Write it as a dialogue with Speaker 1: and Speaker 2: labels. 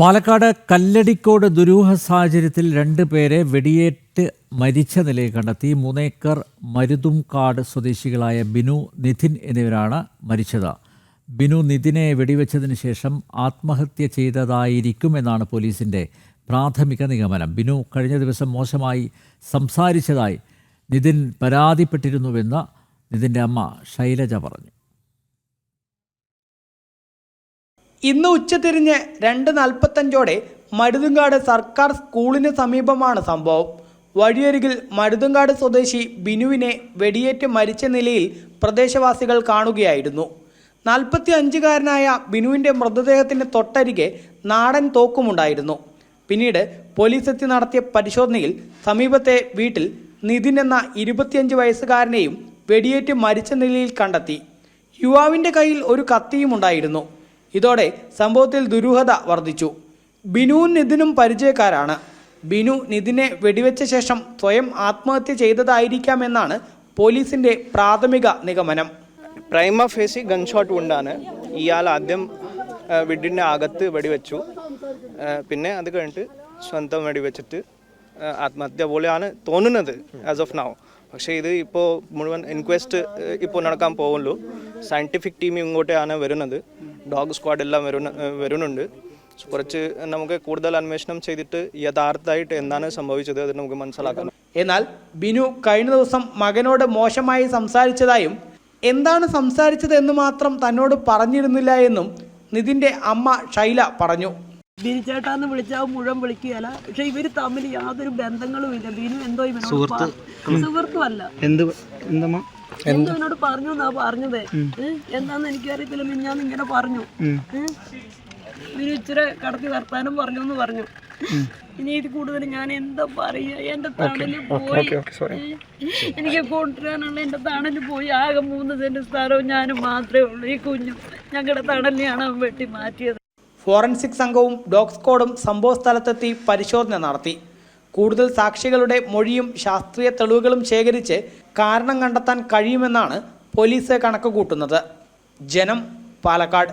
Speaker 1: പാലക്കാട് കല്ലടിക്കോട് ദുരൂഹ സാഹചര്യത്തിൽ രണ്ട് പേരെ വെടിയേറ്റ് മരിച്ച നിലയിൽ കണ്ടെത്തി. മൂന്നേക്കർ മരുതുംകാട് സ്വദേശികളായ ബിനു നിധിൻ എന്നിവരാണ് മരിച്ചത്. ബിനു നിധിനെ വെടിവെച്ചതിന് ശേഷം ആത്മഹത്യ ചെയ്തതായിരിക്കുമെന്നാണ് പോലീസിന്റെ പ്രാഥമിക നിഗമനം. ബിനു കഴിഞ്ഞ ദിവസം മോശമായി സംസാരിച്ചതായി നിതിൻ പരാതിപ്പെട്ടിരുന്നുവെന്ന് നിതിന്റെ അമ്മ ശൈലജ പറഞ്ഞു.
Speaker 2: ഇന്ന് ഉച്ചതിരിഞ്ഞ് രണ്ട് നാൽപ്പത്തഞ്ചോടെ മരുതുങ്കാട് സർക്കാർ സ്കൂളിന് സമീപമാണ് സംഭവം. വഴിയരികിൽ മരുതുങ്കാട് സ്വദേശി ബിനുവിനെ വെടിയേറ്റ് മരിച്ച നിലയിൽ പ്രദേശവാസികൾ കാണുകയായിരുന്നു. നാൽപ്പത്തി അഞ്ചുകാരനായ ബിനുവിന്റെ മൃതദേഹത്തിന് തൊട്ടരികെ നാടൻ തോക്കുമുണ്ടായിരുന്നു. പിന്നീട് പോലീസ് എത്തി നടത്തിയ പരിശോധനയിൽ സമീപത്തെ വീട്ടിൽ നിതിൻ എന്ന ഇരുപത്തിയഞ്ച് വയസ്സുകാരനെയും വെടിയേറ്റ് മരിച്ച നിലയിൽ കണ്ടെത്തി. യുവാവിന്റെ കയ്യിൽ ഒരു കത്തിയും ഉണ്ടായിരുന്നു ഇതോടെ സംഭവത്തിൽ ദുരൂഹത വർദ്ധിച്ചു. ബിനു നിതിനും പരിചയക്കാരാണ്. ബിനു നിതിനെ വെടിവെച്ച ശേഷം സ്വയം ആത്മഹത്യ ചെയ്തതായിരിക്കാമെന്നാണ് പോലീസിന്റെ പ്രാഥമിക നിഗമനം.
Speaker 3: പ്രൈമ ഫേസി ഗൺഷോട്ട് ഉണ്ടാണ് ഇയാൾ ആദ്യം വീടിന്റെ അകത്ത് വെടിവെച്ചു. പിന്നെ അത് കഴിഞ്ഞിട്ട് സ്വന്തം വെടിവെച്ചിട്ട് ആത്മഹത്യ പോലെയാണ് തോന്നുന്നത് ആസ് ഓഫ് നൗ പക്ഷേ ഇത് ഇപ്പോൾ മുഴുവൻ ഇൻക്വസ്റ്റ് ഇപ്പോൾ നടക്കാൻ പോകുള്ളൂ. സയന്റിഫിക് ടീം ഇങ്ങോട്ടാണ് വരുന്നത്. ഡോഗ് സ്ക്വാഡ് എല്ലാം വരുന്ന വരുന്നുണ്ട് കുറച്ച് നമുക്ക് കൂടുതൽ അന്വേഷണം ചെയ്തിട്ട് യഥാർത്ഥമായിട്ട് എന്താണ് സംഭവിച്ചത് അത് നമുക്ക് മനസ്സിലാക്കാം.
Speaker 2: എന്നാൽ ബിനു കഴിഞ്ഞ ദിവസം മകനോട് മോശമായി സംസാരിച്ചതായും എന്താണ് സംസാരിച്ചത് എന്ന് മാത്രം തന്നോട് പറഞ്ഞിരുന്നില്ല എന്നും നിതിന്റെ അമ്മ ഷൈല പറഞ്ഞു.
Speaker 4: ബിനിച്ചേട്ടാന്ന് വിളിച്ചാൽ മുഴുവൻ വിളിക്കുകയല്ല. പക്ഷെ ഇവർ തമ്മിൽ യാതൊരു ബന്ധങ്ങളും ഇല്ല. ബിനു എന്തോ ഇവനോട് സുഹൃത്തുമല്ല
Speaker 5: എന്ത് എന്തമ്മ
Speaker 4: എന്തോ എന്നോട് പറഞ്ഞു എന്നാ പറഞ്ഞത്. എന്താന്ന് എനിക്കറിയത്തില്ല. മിഞ്ഞാന്ന് ഇങ്ങനെ പറഞ്ഞു? ബിനു ഇച്ചിരി കടത്തി വർത്താനം പറഞ്ഞു എന്ന് പറഞ്ഞു. ഇനി ഇത് കൂടുതൽ ഞാൻ എന്താ പറയുക എന്റെ തണൽ പോയി? എനിക്ക് കൊണ്ടുവരാനുള്ള എന്റെ തണൽ പോയി. ആകെ മൂന്ന് സെന്റ് സ്ഥലവും ഞാനും മാത്രമേ ഉള്ളൂ. ഈ കുഞ്ഞും ഞങ്ങളുടെ തണലിനെയാണ് അവൻ വെട്ടി മാറ്റിയത്.
Speaker 2: ഫോറൻസിക് സംഘവും ഡോഗ് സ്ക്വാഡും സംഭവ സ്ഥലത്തെത്തി പരിശോധന നടത്തി. കൂടുതൽ സാക്ഷികളുടെ മൊഴിയും ശാസ്ത്രീയ തെളിവുകളും ശേഖരിച്ച് കാരണം കണ്ടെത്താൻ കഴിയുമെന്നാണ് പോലീസ് കണക്ക് കൂട്ടുന്നത് ജനം പാലക്കാട്.